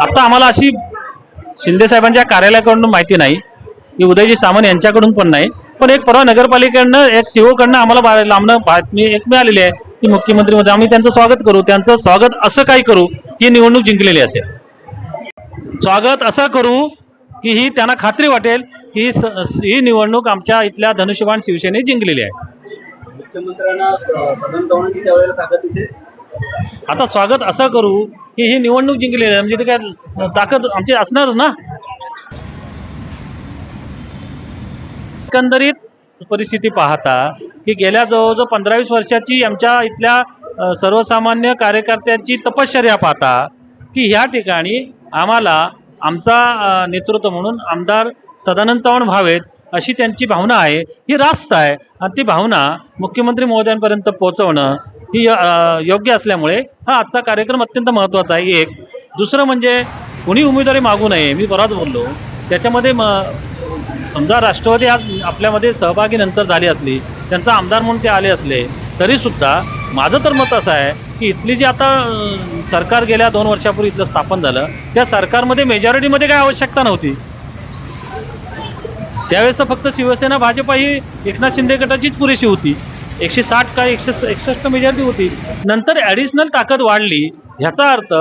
आता आम्हाला अशी शिंदे साहेबांच्या कार्यालयाकडून माहिती नाही की उदयजी सामंत यांच्याकडून पण नाही पण एक परवा नगरपालिकेकडनं एक सीओ कडनं आम्हाला लांबणं बातमी एक मिळालेली आहे की मुख्यमंत्री मध्ये आम्ही त्यांचं स्वागत करू त्यांचं स्वागत असं काही करू की निवडणूक जिंकलेली असेल. स्वागत असं करू की ही त्यांना खात्री वाटेल की ही निवडणूक आमच्या इथल्या धनुष्यबाण शिवसेने जिंकलेली आहे. मुख्यमंत्र्यांना त्यावेळेला ताकद दिसेल? आता स्वागत असं करू की ही निवडणूक जिंकलेली आहे. म्हणजे ते काय ताकद आमची असणारच ना? एकंदरीत परिस्थिती पाहता की गेल्या जवळजवळ पंधरा वीस वर्षाची आमच्या इथल्या सर्वसामान्य कार्यकर्त्यांची तपश्चर्या पाहता की ह्या ठिकाणी आम्हाला आमचा नेतृत्व म्हणून आमदार सदानंद चव्हाण व्हावेत. अशी त्यांची भावना आहे. ही रास्त आहे. आणि ती भावना मुख्यमंत्री महोदयांपर्यंत पोहोचवणं ही योग्य असल्यामुळे हा आजचा कार्यक्रम अत्यंत महत्त्वाचा आहे. एक दुसरं म्हणजे कुणी उमेदवारी मागू नये मी बराच बोललो. त्याच्यामध्ये म समजा राष्ट्रवादी आज आपल्यामध्ये सहभागी नंतर झाली असली त्यांचा आमदार म्हणून ते आले असले तरीसुद्धा माझं तर मत असं आहे की इथली जी आता सरकार गेल्या दोन वर्षापूर्वी इथलं स्थापन झालं त्या सरकारमध्ये मेजॉरिटीमध्ये काय आवश्यकता नव्हती. त्यावेळेस तर फक्त शिवसेना भाजपा ही एकनाथ शिंदे गटाचीच पुरेशी होती. एकशे साठ का एकशे एकसष्ट मेजॉरिटी होती. नंतर ॲडिशनल ताकद वाढली. ह्याचा अर्थ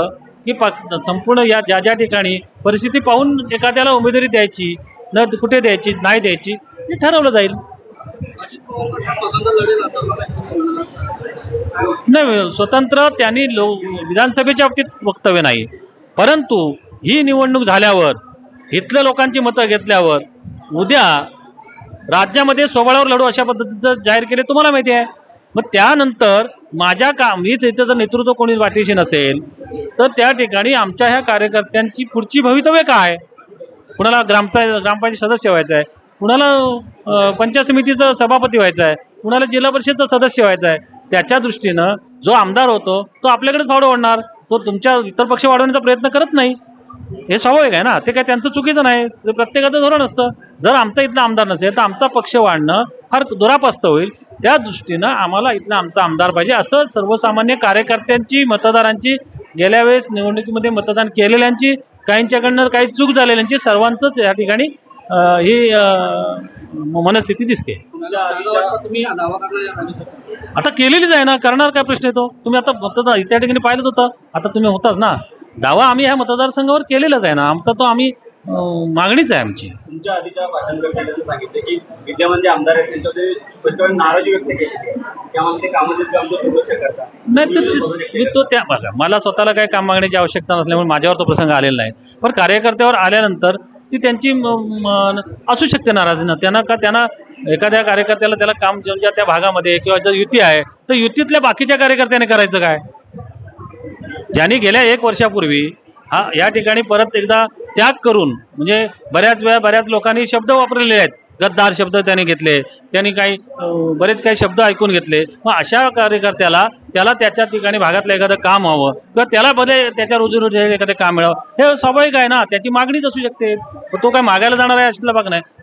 की पा संपूर्ण या ज्या ज्या ठिकाणी परिस्थिती पाहून एखाद्याला उमेदवारी द्यायची न कुठे द्यायची नाही द्यायची हे ठरवलं जाईल. नाही स्वतंत्र त्यांनी लो विधानसभेच्या बाबतीत वक्तव्य नाही. परंतु ही निवडणूक झाल्यावर इथल्या लोकांची मतं घेतल्यावर उद्या राज्यामध्ये सोबळावर लढू अशा पद्धतीचं जाहीर केले तुम्हाला माहिती आहे. मग त्यानंतर माझ्या का मीच इथं जर नेतृत्व कोणी वाटेशी नसेल तर त्या ठिकाणी आमच्या ह्या कार्यकर्त्यांची पुढची भवितव्य काय कुणाला ग्रामचा ग्रामपंचायत सदस्य व्हायचं आहे? कुणाला पंचायत समितीचं सभापती व्हायचं आहे? कुणाला जिल्हा परिषदचं सदस्य व्हायचा आहे? त्याच्या दृष्टीनं जो आमदार होतो तो आपल्याकडेच फावडं ओढणार. तो तुमच्या इतर पक्ष वाढवण्याचा प्रयत्न करत नाही. हे स्वाभाविक आहे ना. ते काय त्यांचं चुकीचं नाही. प्रत्येकाचं धोरण असतं. जर आमचा इथला आमदार नसेल तर आमचा पक्ष वाढणं फार दुरापास्त होईल. त्या दृष्टीनं आम्हाला इथला आमचा आमदार पाहिजे. असं सर्वसामान्य कार्यकर्त्यांची मतदारांची गेल्या वेळेस निवडणुकीमध्ये मतदान केलेल्यांची काहींच्याकडनं काही चूक झालेल्यांची सर्वांचंच या ठिकाणी ही मनस्थिती दिसते. आता केलेलीच आहे ना. करणार काय प्रश्न येतो तुम्ही आता मतदान त्या ठिकाणी पाहिलंच होतं. आता तुम्ही होताच ना. दावा आम्ही ह्या मतदारसंघावर केलेलाच आहे ना. आमचा तो आम्ही मागणीच आहे आमची. तुमच्या आधीच्या सांगितलं की विद्यमान जे आमदार आहेत नाराजी व्यक्त केली नाही तर ते- मी तो त्या बघा मला स्वतःला काही काम मागण्याची आवश्यकता नसल्यामुळे माझ्यावर तो प्रसंग आलेला नाही. पण कार्यकर्त्यावर आल्यानंतर ती त्यांची असू शकते नाराजी ना. त्यांना का त्यांना एखाद्या कार्यकर्त्याला त्याला काम ज्या त्या भागामध्ये किंवा जर युती आहे तर युतीतल्या बाकीच्या कार्यकर्त्याने करायचं काय? ज्यांनी गेल्या एक वर्षापूर्वी हा या ठिकाणी परत एकदा त्याग करून म्हणजे बऱ्याच वेळा बऱ्याच लोकांनी शब्द वापरलेले आहेत. गद्दार शब्द त्यांनी घेतले त्यांनी काही बरेच काही शब्द ऐकून घेतले. मग अशा कार्यकर्त्याला त्याला त्याच्या ठिकाणी भागातलं एखादं काम हवं किंवा त्याला बदल त्याच्या रोजी एखादं काम मिळावं हे स्वाभाविक आहे ना? त्याची मागणीच असू शकते. तो काय मागायला जाणार आहे असला भाग नाही.